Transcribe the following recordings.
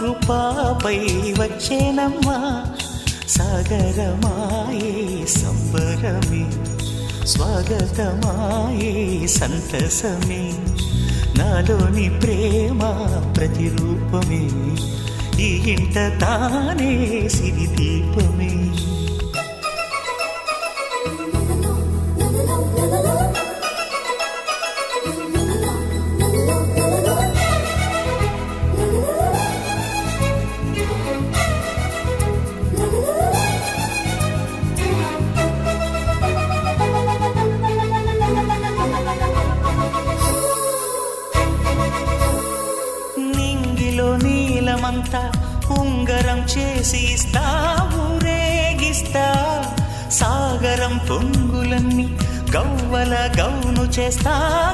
కృపాపై వచ్చేనమ్మా. సాగరమాయే సంబరమే. స్వాగతమాయే సంతసమే. నాలోని ప్రేమ ప్రతిరూపమే. ఈ ఇంట తానే సిరిదీపమే. నింగిలో ఉంగరం ఊరేగిస్తా సాగరం పొంగులన్నీ గవ్వల గౌను చేస్తా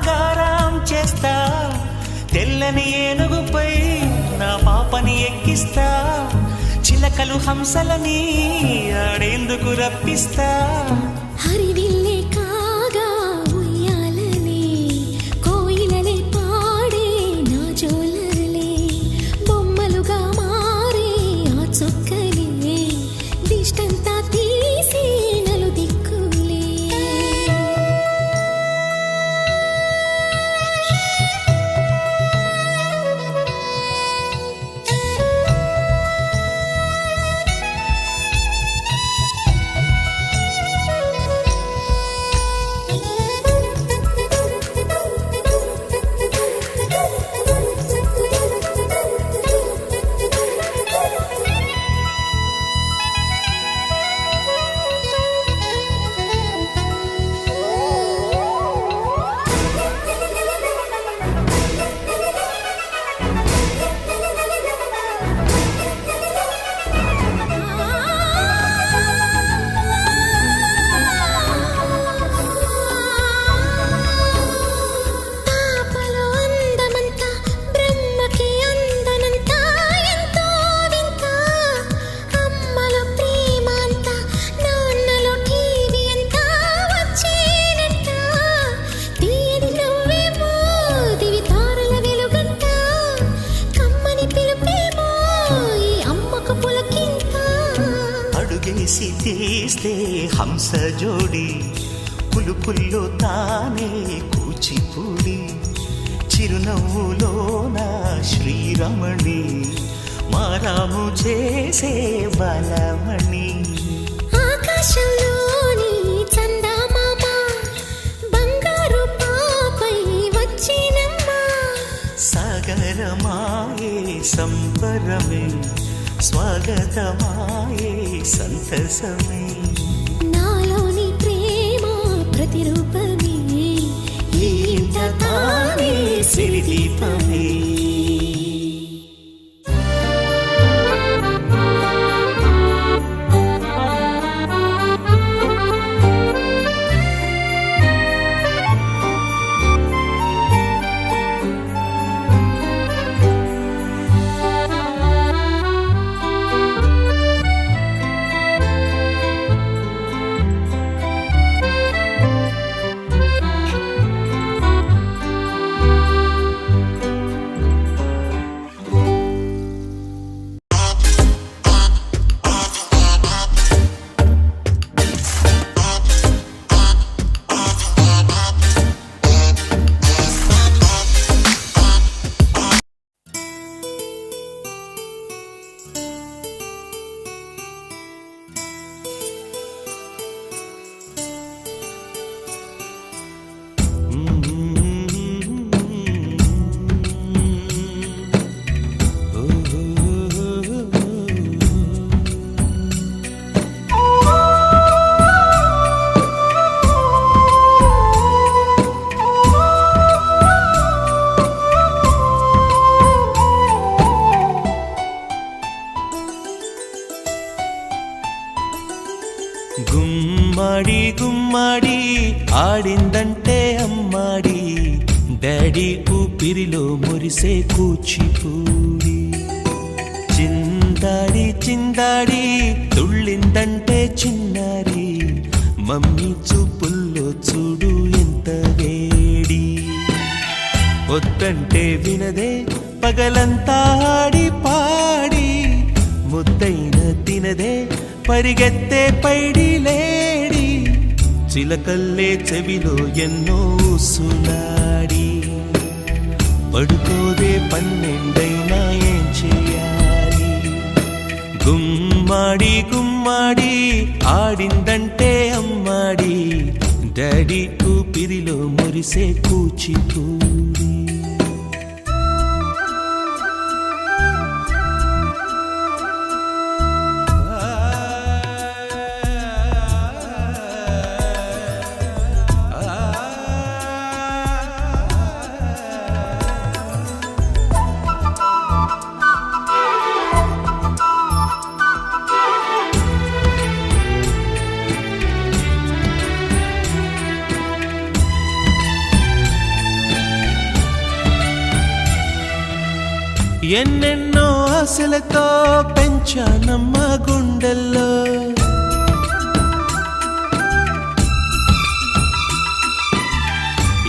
గారాం చేస్తా. తెల్లని ఏనుగుపై నా పాపని ఎక్కిస్తా. చిలకలు హంసలని ఆడేందుకు రప్పిస్తా. తీస్తే హంస జోడి పులుపుల్లో తానే కూచిపూడి. చిరునవ్వులోన శ్రీరమణి మారాము చేసే బలమణి. స్వాగతమాయే సంతసమే. నాలోని ప్రేమ ప్రతిరూపమే. ఈ తానే సిరిదీపమే. గుమ్మడి గుమ్మడి ఆడిందంటే అమ్మాడి. డాడీ ఊపిరిలో మురిసే కూచిపూడి. చిందాడి చిందాడి తుళ్ళిందంటే చిన్న పరిగెత్తే పైడి లేడి చిలకల్లే చెవిలో ఎన్నో సులాడి పడుకోదే పన్నెండైనా ఏం చేయాలి? గుమ్మాడి గుమ్మాడి ఆడిందంటే అమ్మాడి. డాడీ ఊపిరిలో మురిసే కూచిపూడి. ఎన్నెన్నో ఆశలతో పెంచానమ్మ గుండెల్లో.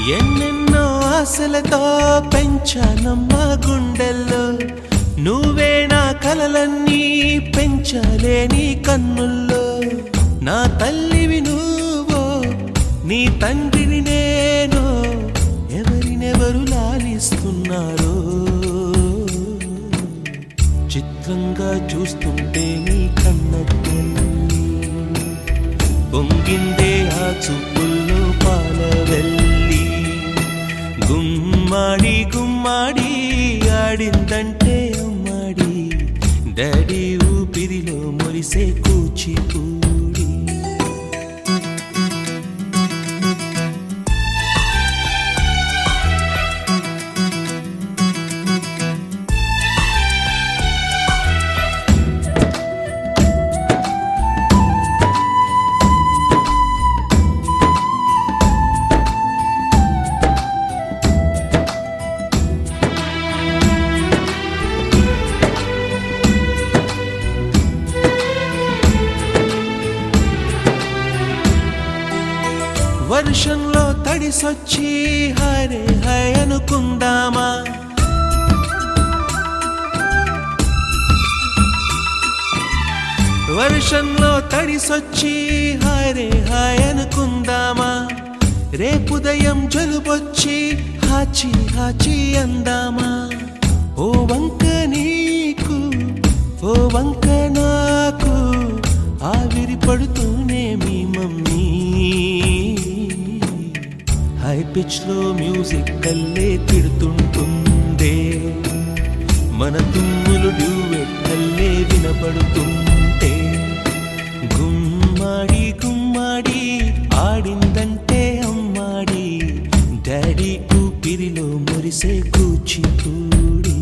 ఎన్నెన్నో ఆశలతో పెంచానమ్మ గుండెల్లో. నువ్వే నా కలలన్నీ పెంచలేని నీ కన్నుల్లో. నా తల్లివి నువ్వో నీ తండ్రిని నేను ఎవరినెవరు లాలిస్తున్నారో. చిత్రంగా చూస్తుంటే నీ కన్న పొంగిందే ఆ చూపుల్లో పాలవెల్లి. వెళ్ళి గుమ్మాడి గుమ్మాడి ఆడిందంటే అమ్మాడి డాడీ ఊపిరిలో మురిసే కూచిపూ కలిసొచ్చి హరే హై అనుకుందామా? వర్షంలో తడిసొచ్చి హరే హాయ్ అనుకుందామా? రేపుదయం జలుబొచ్చి హాచి హాచి అందామా? ఓ వంక నీకు ఓ వంక నాకు ఆవిరి పడుతూనే మీ పిచ్లో మ్యూజిక్ కల్లే తిడుతుంటుందే. మన తుమ్ములు డ్యూవెట్ కల్లే వినపడుతుంటే. గుమ్మాడి గుమ్మాడి ఆడిందంటే అమ్మాడి. డాడీ ఊపిరిలో మురిసే కూచిపూడి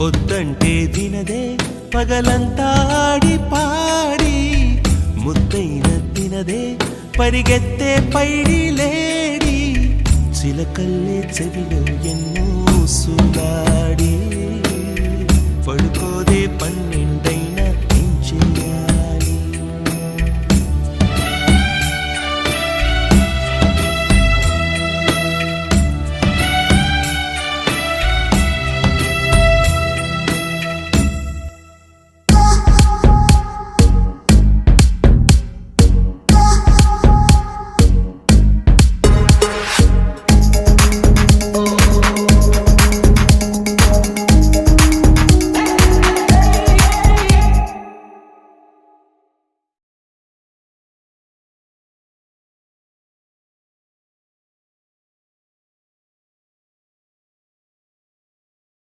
పొద్దంటే తినదే పగలంతా ఆడి పాడి. ముద్దైన తినదే పరిగెత్తే పైడి లేడి చిలకల్లే చెవిలో ఎన్నో సులాడి పడుకో